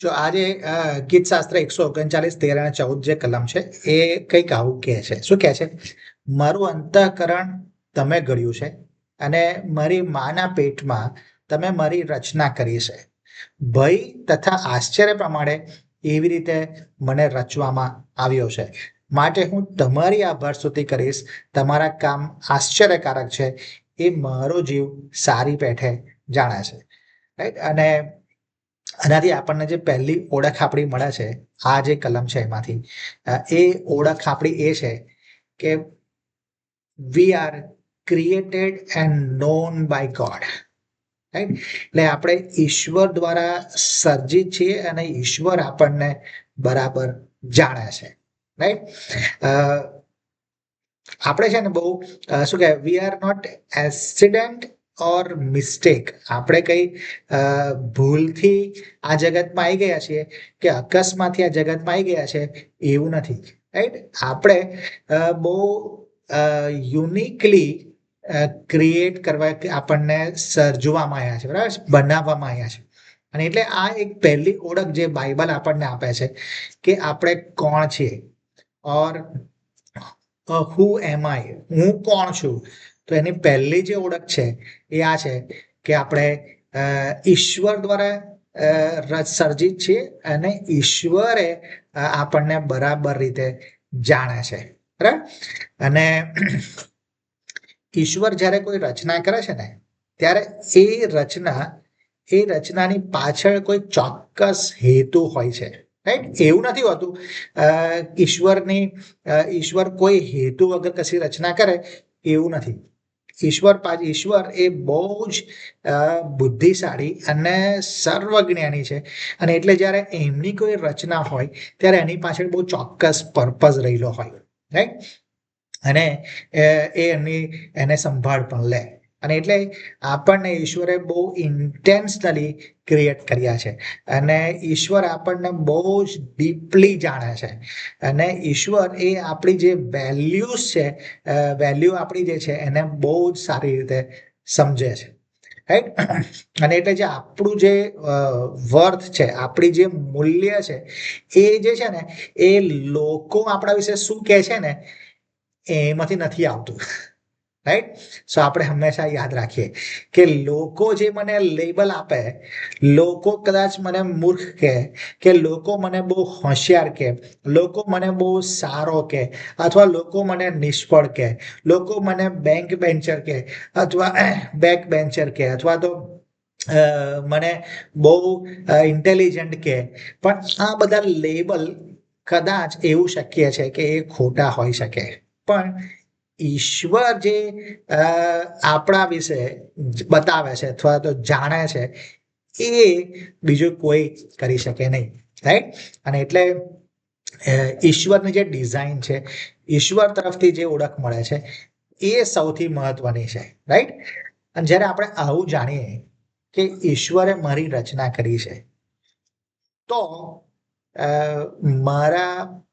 જો આજે ગીત ગીતશાસ્ત્ર એકસો ઓગણચાલીસ, તેર અને ચૌદ જે કલમ છે, એ કંઈક આવું કહે છે. શું કહે છે? મારું અંતઃકરણ તમે ઘડ્યું છે અને મારી માના પેટમાં તમે મારી રચના કરી છે. ભય તથા આશ્ચર્ય પ્રમાણે એવી રીતે મને રચવામાં આવ્યો છે. માટે હું તમારી આભાર સ્તુતિ કરીશ. તમારા કામ આશ્ચર્યકારક છે. એ મારો જીવ સારી પેઠે જાણે છે. રાઈટ અને આનાથી આપણને જે પહેલી ઓળખ આપણી મળે છે, આ જે કલમ છે એમાંથી એ ઓળખ આપણી એ છે કે we are created and known by God right એટલે આપણે ઈશ્વર દ્વારા સર્જિત છીએ અને ઈશ્વર આપણને બરાબર જાણે છે. રાઈટ આપણે છે ને બહુ શું કહેવાય? We are not accident or mistake આપણે કઈ ભૂલથી આ જગતમાં આવી ગયા છીએ કે અકસ્માતથી આ જગતમાં આવી ગયા છે, એવું નથી. રાઈટ આપણે બહુ યુનિકલી ક્રિએટ કરવા આપણને સર્જવામાં આવ્યા છે, બરાબર? બનાવવામાં આવ્યા છે. અને એટલે આ એક પહેલી ઓળખ જે બાઇબલ આપણને આપે છે કે આપણે કોણ છીએ? ઓર હુ એમ આઈ હું કોણ છું? તો એની પહેલી જે ઓળખ છે એ આ છે કે આપણે ઈશ્વર દ્વારા સર્જિત છીએ અને ઈશ્વરે આપણને બરાબર રીતે જાણે છે. બરાબર? અને ઈશ્વર જ્યારે કોઈ રચના કરે છે ને, ત્યારે એ રચના, એ રચનાની પાછળ કોઈ ચોક્કસ હેતુ હોય છે. રાઈટ? એવું નથી હોતું ઈશ્વરની ઈશ્વર કોઈ હેતુ વગર કશી રચના કરે, એવું નથી. ઈશ્વર પાછ ઈશ્વર એ બહુ જ બુદ્ધિશાળી અને સર્વજ્ઞાની છે. અને એટલે જ્યારે એમની કોઈ રચના હોય, ત્યારે એની પાછળ બહુ ચોક્કસ પર્પઝ રહેલો હોય. રાઈટ અને એ એમની એને સંભાળ પણ લે. અને એટલે આપણને ઈશ્વરે બહુ ઇન્ટેન્શનલી ક્રિએટ કર્યા છે. અને ઈશ્વર આપણને બહુ જ ડીપલી જાણે છે. અને ઈશ્વર એ આપણી જે વેલ્યુઝ છે વેલ્યુ આપણી જે છે એને બહુ જ સારી રીતે સમજે છે. રાઈટ અને એટલે જે આપણું જે વર્થ છે, આપણી જે મૂલ્ય છે, એ જે છે ને, એ લોકો આપણા વિશે શું કહે છે ને, એમાંથી નથી આવતું. રાઈટ સો આપણે હંમેશા યાદ રાખીએ કે લોકો જે મને લેબલ આપે, લોકો કદાચ મને મૂર્ખ કહે કે લોકો મને બહુ હોશિયાર કહે લોકો મને બહુ સારો કહે અથવા લોકો મને નિષ્ફળ કહે લોકો મને બેંક બેન્ચર કહે અથવા બેક બેન્ચર કહે અથવા તો મને બહુ ઇન્ટેલિજન્ટ કહે પણ આ બધા લેબલ કદાચ એવું શક્ય છે કે એ ખોટા હોઈ શકે. પણ ઈશ્વર જે આપણા વિશે બતાવે છે અથવા તો જાણે છે, એ બીજું કોઈ કરી શકે નહીં રાઈટ અને એટલે ઈશ્વરની જે ડિઝાઇન છે, ઈશ્વર તરફથી જે ઓળખ મળે છે, એ સૌથી મહત્વની છે રાઈટ અને જ્યારે આપણે આવું જાણીએ કે ઈશ્વરે મારી રચના કરી છે, તો મારા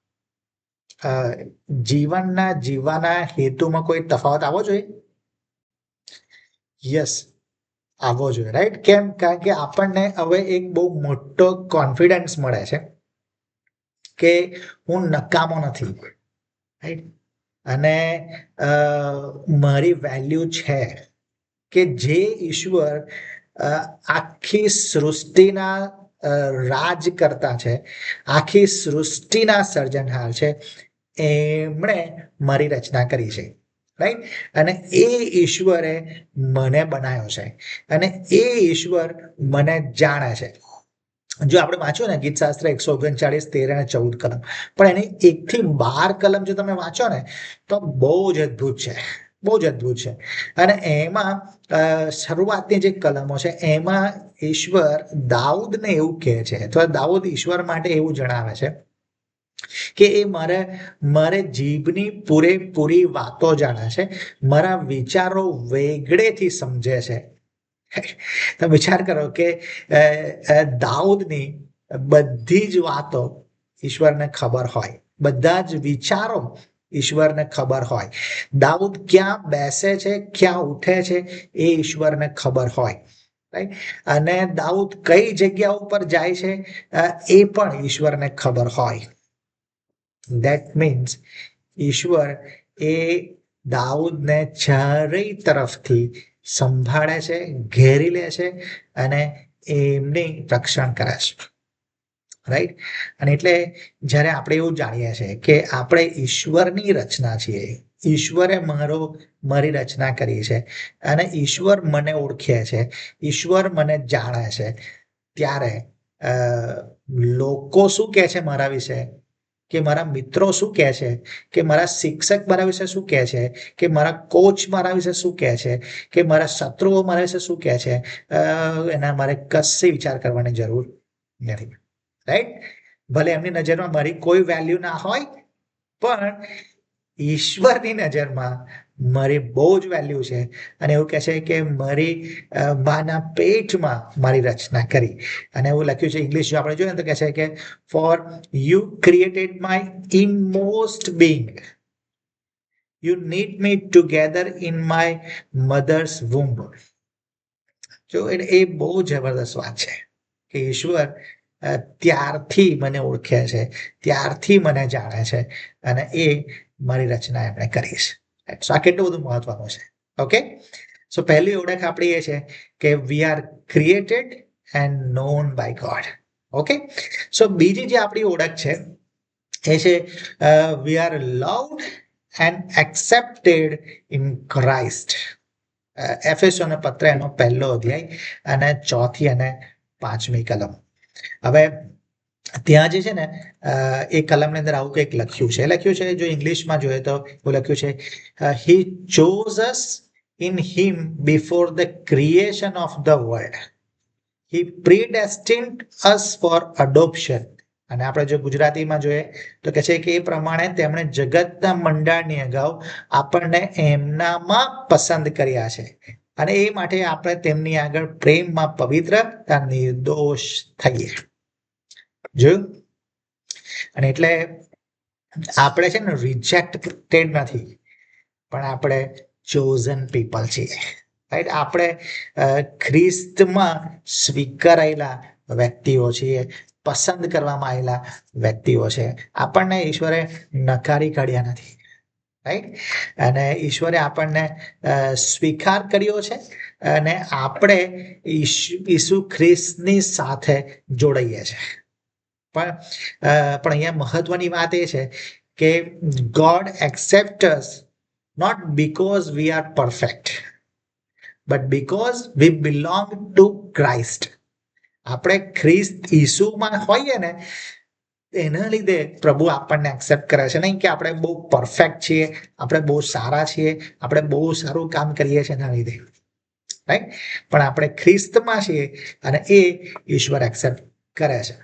જીવનના જીવવાના હેતુમાં કોઈ તફાવત આવવો જોઈએ? યસ આવવો જોઈએ રાઈટ કેમ? કારણ કે આપણને હવે એક બહુ મોટો કોન્ફિડન્સ મળે છે કે હું નકામો નથી રાઈટ અને મારી વેલ્યુ છે કે જે ઈશ્વર આખી સૃષ્ટિના રાજ કરતા છે, આખી સૃષ્ટિના સર્જનહાર છે એમણે મારી રચના કરી છે. રાઈટ અને એ ઈશ્વરે મને બનાવ્યો છે. અને એ ઈશ્વર મને જાણે છે. જો આપણે વાંચો ને ગીતશાસ્ત્ર એકસો ઓગણચાળીસ, તેર અને ચૌદ કલમ, પણ એની એકથી બાર કલમ જો તમે વાંચો ને, તો બહુ જ અદ્ભુત છે. બહુ જ અદ્ભુત છે. અને એમાં શરૂઆતની જે કલમો છે, એમાં ઈશ્વર દાઉદને એવું કહે છે. અથવા દાઉદ ઈશ્વર માટે એવું જણાવે છે. કે એ મારે મારે જીભની પૂરેપૂરી વાતો જાણે છે. મારા વિચારો વેગળેથી સમજે છે. તમે વિચાર કરો કે દાઉદની બધી જ વાતો ઈશ્વરને ખબર હોય. બધા જ વિચારો ઈશ્વરને ખબર હોય. દાઉદ ક્યાં બેસે છે, ક્યાં ઉઠે છે, એ ઈશ્વરને ખબર હોય. રાઈટ અને દાઉદ કઈ જગ્યા ઉપર જાય છે એ પણ ઈશ્વરને ખબર હોય. ધેટ મીન્સ ઈશ્વર એ દાઉદને ચારેય તરફથી સંભાળે છે, ઘેરી લે છે અને એમની રક્ષણ કરે છે. રાઈટ અને એટલે જ્યારે આપણે એવું જાણીએ છીએ કે આપણે ઈશ્વરની રચના છીએ, ઈશ્વરે મારો, મારી રચના કરી છે અને ઈશ્વર મને ઓળખે છે, ઈશ્વર મને જાણે છે, ત્યારે લોકો શું કહે છે મારા વિશે? કે મારા મિત્રો શું કહે છે? કે મારા શિક્ષક મારા વિશે શું કહે છે? કે મારા કોચ મારા વિશે શું કહે છે? કે મારા શત્રુઓ મારા વિશે શું કહે છે? એના મારે કશે વિચાર કરવાની જરૂર નથી. રાઈટ ભલે એમની નજરમાં મારી કોઈ વેલ્યુ ના હોય, પણ ઈશ્વરની નજરમાં મારી બહુ જ વેલ્યુ છે. અને એવું કહે છે કે મારી માના પેટમાં મારી રચના કરી. અને એવું લખ્યું છે ઇંગ્લિશ જો આપણે જોઈએ તો કહે છે કે for you created my inmost being you knit me together in my mother's womb જો એ એ બહુ જબરદસ્ત વાત છે કે ઈશ્વર ત્યારથી મને ઓળખે છે, ત્યારથી મને જાણે છે અને એ મારી રચના એમણે કરી છે. સો આ કેટલું બધું મહત્વનું છે. ઓકે સો પહેલી ઓળખ આપણી એ છે કે we are created and known by God okay so બીજી જે આપણી ઓળખ છે, એ છે we are loved and accepted in Christ એફએસોનો પત્ર એનો પહેલો અધ્યાય અને ચોથી અને પાંચમી કલમ. હવે ત્યાં જે છે ને એ કલમની અંદર આવું કંઈક લખ્યું છે. લખ્યું છે જો ઇંગ્લિશમાં જોઈએ તો એવું લખ્યું છે he chose us in him before the creation of the world he predestined us for adoption અને આપણે જો ગુજરાતીમાં જોઈએ તો કે છે કે એ પ્રમાણે તેમણે જગતના મંડાળની અગાઉ આપણને એમનામાં પસંદ કર્યા છે. અને એ માટે આપણે તેમની આગળ પ્રેમમાં પવિત્ર નિર્દોષ થઈએ. જોયું? અને એટલે આપણે છે ને રિજેક્ટેડ નથી, પણ આપણે ચોઝન પીપલ છીએ. રાઈટ આપણે ખ્રિસ્તમાં સ્વીકારાયેલા વ્યક્તિઓ છીએ, પસંદ કરવામાં આવેલા વ્યક્તિઓ છે. આપણને ઈશ્વરે નકારી કાઢ્યા નથી. રાઈટ અને ઈશ્વરે આપણને સ્વીકાર કર્યો છે અને આપણે ઈસુ ખ્રિસ્તની સાથે જોડાઈએ છે. પણ પણ અહીંયા મહત્વની વાત એ છે કે God accepts not because we are perfect but because we belong to Christ આપણે ખ્રિસ્ત ઈસુમાં હોઈએ ને, એના લીધે પ્રભુ આપણને એક્સેપ્ટ કરે છે. નહીં કે આપણે બહુ પરફેક્ટ છીએ, આપણે બહુ સારા છીએ, આપણે બહુ સારું કામ કરીએ છીએ એના લીધે. રાઈટ પણ આપણે ખ્રિસ્તમાં છીએ અને એ ઈશ્વર એક્સેપ્ટ કરે છે.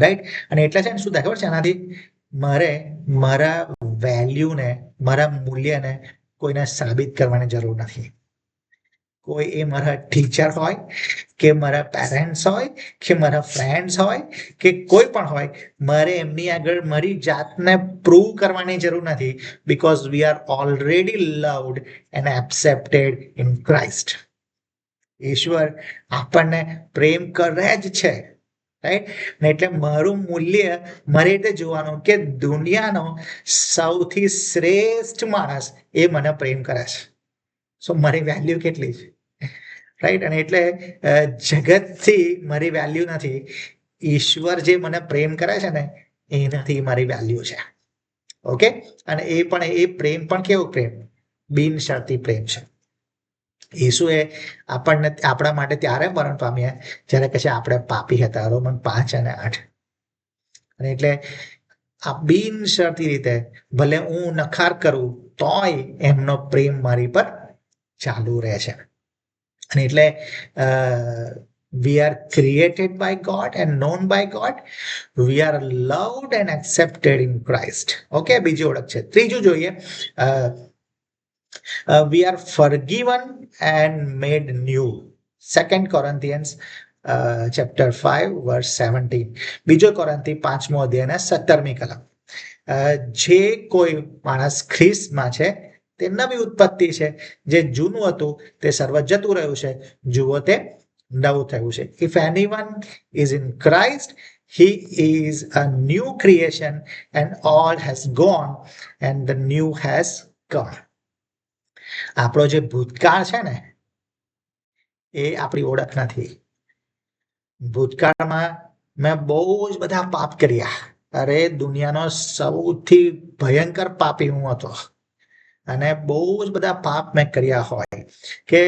રાઈટ અને એટલે છે ને શું થાય ખબર છે આનાથી? મારે મારા વેલ્યુને મારા મૂલ્યને કોઈને સાબિત કરવાની જરૂર નથી. કોઈ એ મારા ટીચર હોય, કે મારા પેરેન્ટ્સ હોય, કે મારા ફ્રેન્ડ્સ હોય, કે કોઈ પણ હોય, મારે એમની આગળ મારી જાતને પ્રૂવ કરવાની જરૂર નથી because we are already loved and accepted in Christ ઈશ્વર આપણને પ્રેમ કરે જ છે રાઈટ એટલે મારું મૂલ્ય મારી રીતે જોવાનું કે દુનિયાનો સૌથી શ્રેષ્ઠ માણસ એ મને પ્રેમ કરે છે. સો મારી વેલ્યુ કેટલી છે? રાઈટ અને એટલે જગતથી મારી વેલ્યુ નથી. ઈશ્વર જે મને પ્રેમ કરે છે ને, એનાથી મારી વેલ્યુ છે. ઓકે અને એ પણ, એ પ્રેમ પણ કેવો પ્રેમ? બિનશરતી પ્રેમ છે. ઈસુએ આપણને આપણા માટે ત્યારે મરણ પામ્યા જ્યારે કશે આપણે પાપી હતા. રોમન પાંચ અને આઠ. અને એટલે આ બિનશરતી રીતે ભલે હું નખાર કરું, તોય એમનો પ્રેમ મારી પર ચાલુ રહે છે. અને એટલે we are created by God and known by God we are loved and accepted in Christ okay બીજી ઓળખ છે. ત્રીજું જોઈએ we forgiven and and made new second uh, chapter five verse seventeen બીજો કોરંથી પાંચમો અધ્યાયના સત્તરમી કલમ. જે કોઈ માણસ ખ્રિસ્તમાં છે તે નવી ઉત્પત્તિ છે. જે જૂનું હતું તે સર્વ જતું રહ્યું છે. જુઓ તે નવું થયું છે. If anyone is in Christ he is a new creation and all has gone and the new has come આપણો જે ભૂતકાળ છે ને, એ આપણી ઓળખ નથી. ભૂતકાળમાં મેં બહુ જ બધા પાપ કર્યા. અરે, દુનિયાનો સૌથી ભયંકર પાપી હું હતો. અને બહુ જ બધા પાપ મેં કર્યા હોય. કે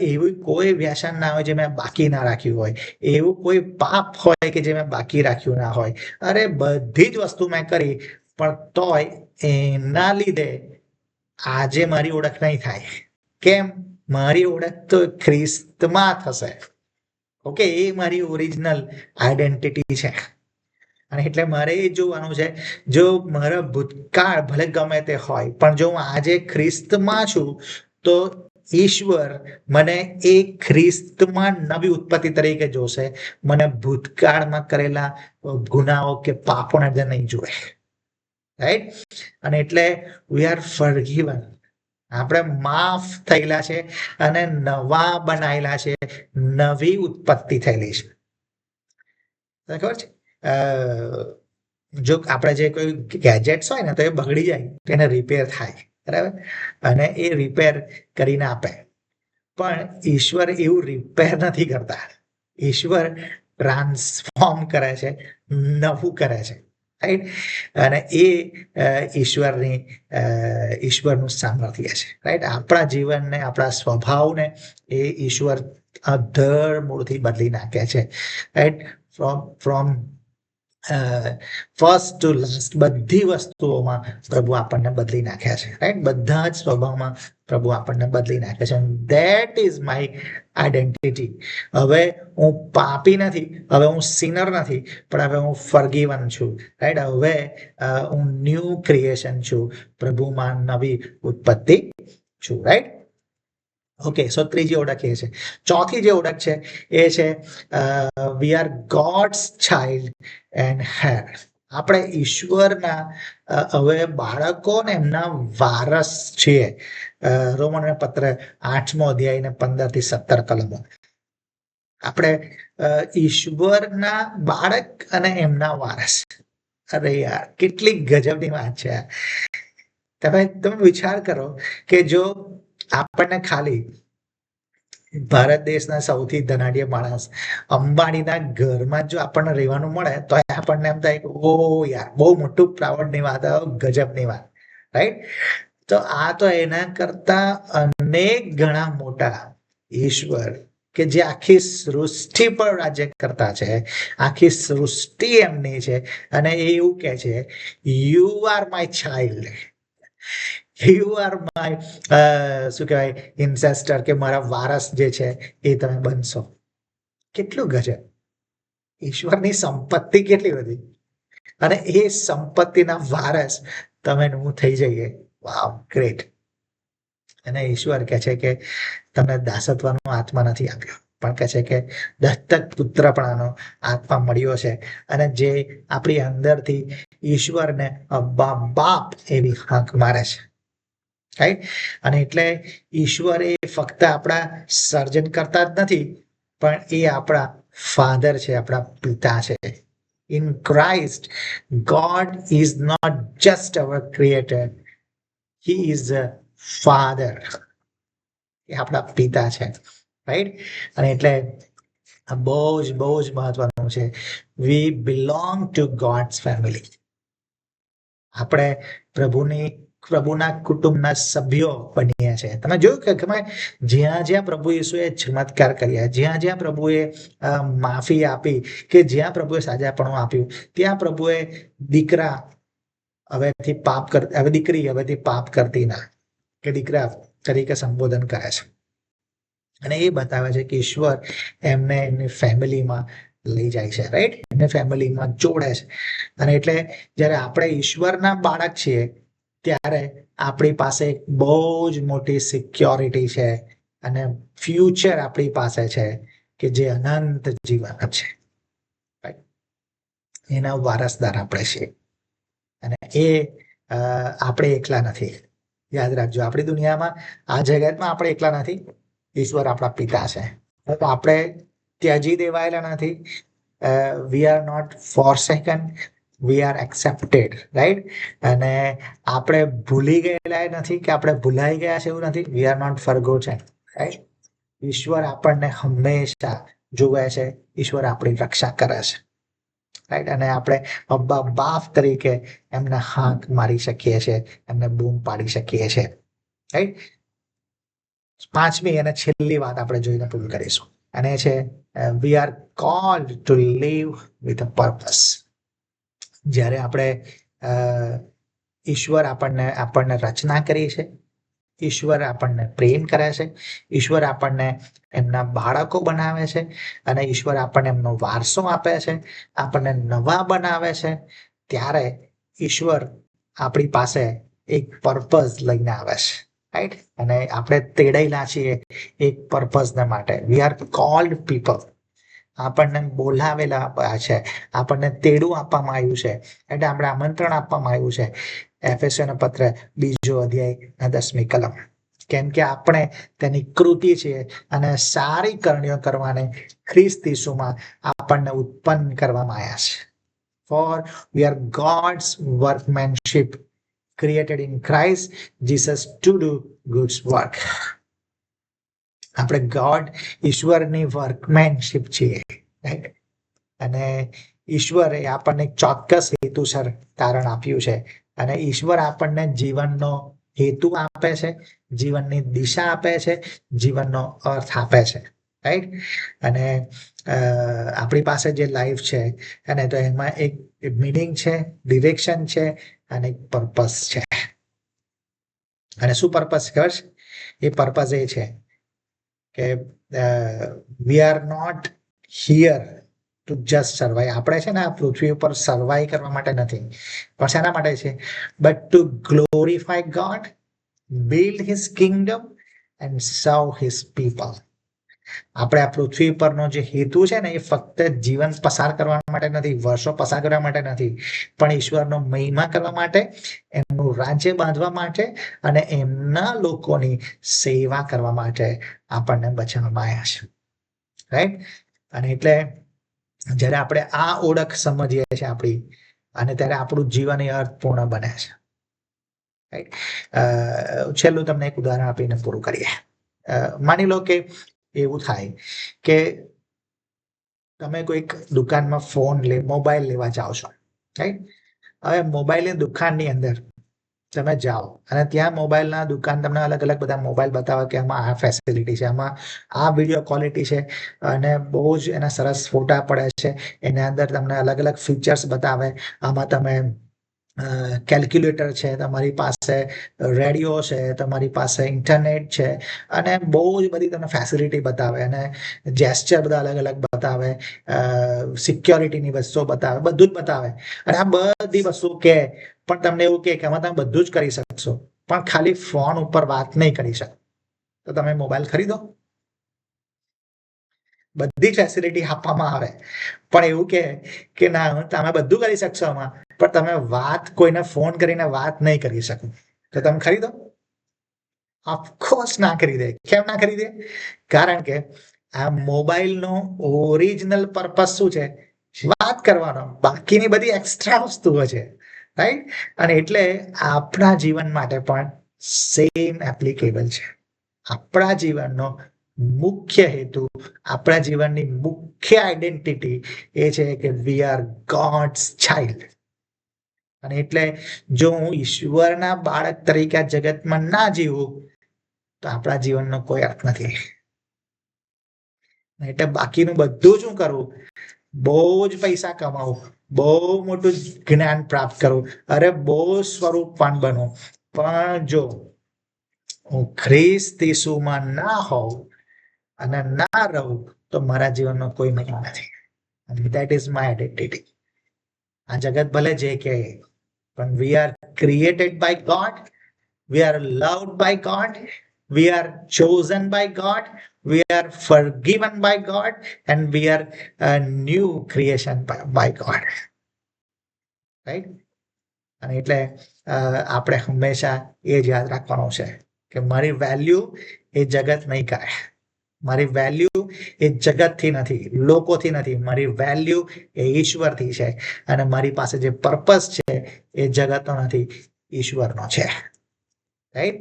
એવું કોઈ વ્યસન ના હોય જે મેં બાકી ના રાખ્યું હોય. એવું કોઈ પાપ હોય કે જે મેં બાકી રાખ્યું ના હોય. અરે, બધી જ વસ્તુ મેં કરી, પણ તોય એના લીધે આજે મારી ઓળખ નહીં થાય. કેમ? મારી ઓળખ તો ખ્રિસ્તમાં થશે. ઓકે, એ મારી ઓરિજિનલ આઈડેન્ટિટી છે. અને એટલે મારે એ જોવાનું છે, જો મારા ભૂતકાળ ભલે ગમે તે હોય, પણ જો હું આજે ખ્રિસ્તમાં છું, તો ઈશ્વર મને એ ખ્રિસ્તમાં નવી ઉત્પત્તિ તરીકે જોશે. મને ભૂતકાળમાં કરેલા ગુનાઓ કે પાપોને નહીં જુએ. રાઈટ અને એટલે વી આર ફરગીવન આપણે માફ થયેલા છે અને નવા બનાયેલા છે. નવી ઉત્પત્તિ થયેલી છે. ખબર છે? જો આપણે જે કોઈ ગેજેટ્સ હોય ને તો એ બગડી જાય એને રિપેર થાય. બરાબર? અને એ રિપેર કરીને આપે. પણ ઈશ્વર એવું રિપેર નથી કરતા. ઈશ્વર ટ્રાન્સફોર્મ કરે છે, નવું કરે છે. રાઈટ અને એ ઈશ્વરની ઈશ્વરનું સામર્થ્ય છે રાઈટ આપણા જીવનને, આપણા સ્વભાવને એ ઈશ્વર અધર મૂળથી બદલી નાખે છે right from from first to last બધી વસ્તુઓમાં પ્રભુ આપણને બદલી નાખ્યા છે રાઈટ બધા જ સ્વભાવમાં પ્રભુ આપણને બદલી નાખે છે. દેટ ઇઝ માય આઈડેન્ટિટી હવે હું પાપી નથી, હવે હું સિનર નથી, પણ હવે હું ફરગીવન છું. રાઈટ હવે હું ન્યૂ ક્રિએશન છું. પ્રભુમાં નવી ઉત્પત્તિ છું. રાઈટ ઓકે સો ત્રીજી ઓળખ એ છે. ચોથી જે ઓળખ છે, એ છે we are God's child and heir આપણે ઈશ્વરના હવે બાળકો ને એમના વારસ છીએ. રોમન પત્ર આઠમો અધ્યાય ને પંદરથી સત્તર કલમો. આપણે ઈશ્વરના બાળક અને એમના વારસ. અરે યાર કેટલી ગજબની વાત છે તમે તમે વિચાર કરો કે જો આપણને ખાલી ભારત દેશના સૌથી ધનાઢ્ય માણસ અંબાણીના ઘરમાં જો આપણને રહેવાનું મળે તો આપણને એમ થાય કે, ઓ યાર, બહુ મોટું પ્રાઉડની વાત ગજબની વાત. રાઈટ તો આ તો એના કરતા અનેક ગણા મોટા. ઈશ્વર કે જે આખી સૃષ્ટિ પર રાજ્ય કરતા છે, આખી સૃષ્ટિ એમની છે અને એ એવું કે છે you are my child you are my શું કહેવાય ઇન્સેસ્ટર કે મારા વારસ જે છે એ તમે બનશો. કેટલું ગજબ. ઈશ્વરની સંપત્તિ કેટલી બધી. અને એ સંપત્તિના વારસ તમે હું થઈ જઈએ. વાવ ગ્રેટ અને ઈશ્વર કહે છે કે તમને દાસત્વનો આત્મા નથી આપ્યો, પણ કહે છે કે દત્તક પુત્રપણાનો આત્મા મળ્યો છે. અને જે આપણી અંદરથી ઈશ્વરને બાપ એવી હાંક મારે છે. રાઈટ અને એટલે ઈશ્વર એ ફક્ત આપણા સર્જન કરતા જ નથી, પણ એ આપણા ફાધર છે, આપણા પિતા છે. In Christ God is not just our creator he is a father એ આપણા પિતા છે. રાઈટ અને એટલે આ બહુ જ બહુ જ મહત્વનું છે. We belong to God's family આપણે પ્રભુની, પ્રભુના કુટુંબના સભ્યો બનીએ છીએ તમે જોયું કે તમે જ્યાં જ્યાં પ્રભુ ઈસુએ ચમત્કાર કર્યા, જ્યાં જ્યાં પ્રભુએ માફી આપી, કે જ્યાં પ્રભુએ સાજાપણું આપ્યું, ત્યાં પ્રભુએ દીકરા હવેથી પાપ કર, હવે દીકરી હવેથી પાપ કરતી ના. કે દીકરા તરીકે સંબોધન કરે છે. અને એ બતાવે છે કે ઈશ્વર એમને એમની ફેમિલીમાં લઈ જાય છે રાઈટ એમને ફેમિલીમાં જોડે છે. અને એટલે જ્યારે આપણે ઈશ્વરના બાળક છીએ, ત્યારે આપણી પાસે બહુ જ મોટી સિક્યોરિટી છે અને ફ્યુચર આપણી પાસે છે કે જે અનંત જીવન છે. એના વારસદાર આપણે છીએ. અને એ આપણે એકલા નથી. યાદ રાખજો, આપણી દુનિયામાં, આ જગતમાં આપણે એકલા નથી. ઈશ્વર આપણા પિતા છે. આપણે ત્યજી દેવાયેલા નથી. We are not forsaken we are accepted right અને આપણે ભૂલી ગયેલા નથી કે આપણે ભૂલાઈ ગયા છે એવું નથી. We are not forgotten right ઈશ્વર આપણને હંમેશા જોવે છે. ઈશ્વર આપણી રક્ષા કરે છે. રાઈટ અને આપણે બાપ તરીકે એમને હાંક મારી શકીએ છીએ, એમને બૂમ પાડી શકીએ છીએ. રાઈટ પાંચમી અને છેલ્લી વાત આપણે જોઈને પૂરી કરીશું. અને છે we are called to live with a purpose જ્યારે આપણે ઈશ્વર આપણને આપણને રચના કરી છે ઈશ્વર આપણને પ્રેમ કરે છે, ઈશ્વર આપણને એમના બાળકો બનાવે છે અને ઈશ્વર આપણને એમનો વારસો આપે છે, આપણને નવા બનાવે છે. ત્યારે ઈશ્વર આપણી પાસે એક પર્પઝ લઈને આવે છે રાઈટ અને આપણે તેડાયેલા છીએ એક પર્પઝને માટે. વી આર કોલ્ડ પીપલ આપણને બોલાવેલા છે, આપણને તેડું આપવામાં આવ્યું છે, એટલે આપણે આમંત્રણ આપવામાં આવ્યું છે. એફએસએનો પત્ર, બીજો અધ્યાય દસમી કલમ. કેમ કે આપણે તેની કૃતિ છીએ અને સારી કરણીઓ કરવાને ખ્રિસ્ત ઈસુમાં આપણને ઉત્પન્ન કરવામાં આવ્યા છે. For we are God's workmanship created in Christ Jesus to do goods work આપણે ગોડ ઈશ્વરની વર્કમેનશીપ છીએ અને ઈશ્વરે આપણને ચોક્કસ હેતુસર તારણ આપ્યું છે. અને ઈશ્વર આપણને જીવનનો હેતુ આપે છે, જીવનની દિશા આપે છે, જીવનનો અર્થ આપે છે. રાઈટ અને આપણી પાસે જે લાઈફ છે, અને તો એમાં એક મિનિંગ છે ડિરેક્શન છે, અને એક પર્પસ છે. અને શું પર્પસ ખબર છે? એ પર્પસ એ છે કે we are not here to just survive આપણે છે ને આ પૃથ્વી ઉપર સર્વાઈ કરવા માટે નથી. પણ શેના માટે છે? But to glorify God build his kingdom and serve his people આપણે આ પૃથ્વી પરનો જે હેતુ છે ને, એ ફક્ત જીવન પસાર કરવા માટે નથી, વર્ષો પસાર કરવા માટે નથી. પણ ઈશ્વરનો મહિમા કરવા માટે, એમનું રાજ્ય બાંધવા માટે અને એમના લોકોની સેવા કરવા માટે આપણને બચાવવામાં આવ્યા છે. રાઈટ અને એટલે જ્યારે આપણે આ ઓળખ સમજીએ છીએ આપણી, અને ત્યારે આપણું જીવન એ અર્થપૂર્ણ બને છે. છેલ્લું તમને એક ઉદાહરણ આપીને પૂરું કરીએ. માની લો કે એવું થાય કે તમે કોઈક દુકાનમાં ફોન લે, મોબાઈલ લેવા જાઓ છો. રાઈટ હવે મોબાઈલની દુકાનની અંદર તમે જાઓ. અને ત્યાં મોબાઈલના દુકાન તમને અલગ અલગ બધા મોબાઈલ બતાવે કે આમાં આ ફેસિલિટી છે, આમાં આ વીડિયો ક્વોલિટી છે અને બહુ જ એના સરસ ફોટા પડે છે. એના અંદર તમને અલગ અલગ ફીચર્સ બતાવે. આમાં તમે કેલ્ક્યુલેટર છે, તમારી પાસે રેડિયો છે, તમારી પાસે ઇન્ટરનેટ છે, અને બહુ જ બધી તમને ફેસિલિટી બતાવે અને જેસ્ચર બધા અલગ અલગ બતાવે સિક્યોરિટીની વસ્તુઓ બતાવે, બધું જ બતાવે. અને આ બધી વસ્તુ કે, પણ તમને એવું કે આમાં તમે બધું જ કરી શકશો, પણ ખાલી ફોન ઉપર વાત નહીં કરી શકો. તો તમે મોબાઈલ ખરીદો. બધી જ ફેસિલિટી આપવામાં આવે. પણ એવું કે કે ના, તમે બધું કરી શકશો આમાં. પણ તમે વાત કોઈને ફોન કરીને વાત નહીં કરી શકો. તો તમે ખરીદો ઓફકોર્સ ના ખરીદે કેમ ના ખરીદે કારણ કે આ મોબાઈલનો ઓરિજિનલ પર્પસ શું છે? વાત કરવાનો. બાકીની બધી એક્સ્ટ્રા વસ્તુઓ છે. રાઈટ અને એટલે આપણા જીવન માટે પણ સેમ એપ્લિકેબલ છે. આપણા જીવનનો મુખ્ય હેતુ, આપણા જીવનની મુખ્ય આઈડેન્ટિટી એ છે કે વી આર ગોડ્સ ચાઇલ્ડ અને એટલે જો હું ઈશ્વરના બાળક તરીકે આ જગતમાં ના જીવું, તો આપણા જીવનનો કોઈ અર્થ નથી. એટલે બાકીનું બધું જ હું કરું. બહુ જ પૈસા કમાવું, બહુ મોટું જ્ઞાન પ્રાપ્ત કરવું અરે બહુ સ્વરૂપવાન બનવું પણ જો હું ખ્રિસ્ત ઈસુમાં ના હોઉં અને ના રહું, તો મારા જીવનનો કોઈ મહિમા નથી. દેટ ઇઝ માય આઈડેન્ટિટી આ જગત ભલે જે કે પણ we are created by God we are loved by God we are chosen by God, we are forgiven by God, and we are a new creation by, by God. Right? અને એટલે અ, આપણે હંમેશા એ જ યાદ રાખવાનું છે કે મારી વેલ્યુ એ જગત નહીં કરે મારી વેલ્યુ એ જગતથી નથી, લોકોથી નથી. મારી વેલ્યુ એ ઈશ્વરથી છે અને મારી પાસે જે પર્પસ છે એ જગતનો નથી, ઈશ્વરનો છે. રાઈટ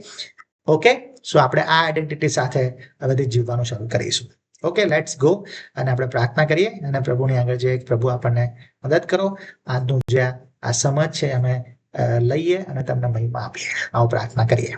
ઓકે સો આપણે આ આઈડેન્ટિટી સાથે હવેથી જીવવાનું શરૂ કરીશું. ઓકે લેટ્સ ગો અને આપણે પ્રાર્થના કરીએ અને પ્રભુની આગળ જે પ્રભુ, આપણને મદદ કરો. આજનું જે આ સમજ છે, અમે લઈએ અને તમને મહિમા આપીએ. આવું પ્રાર્થના કરીએ.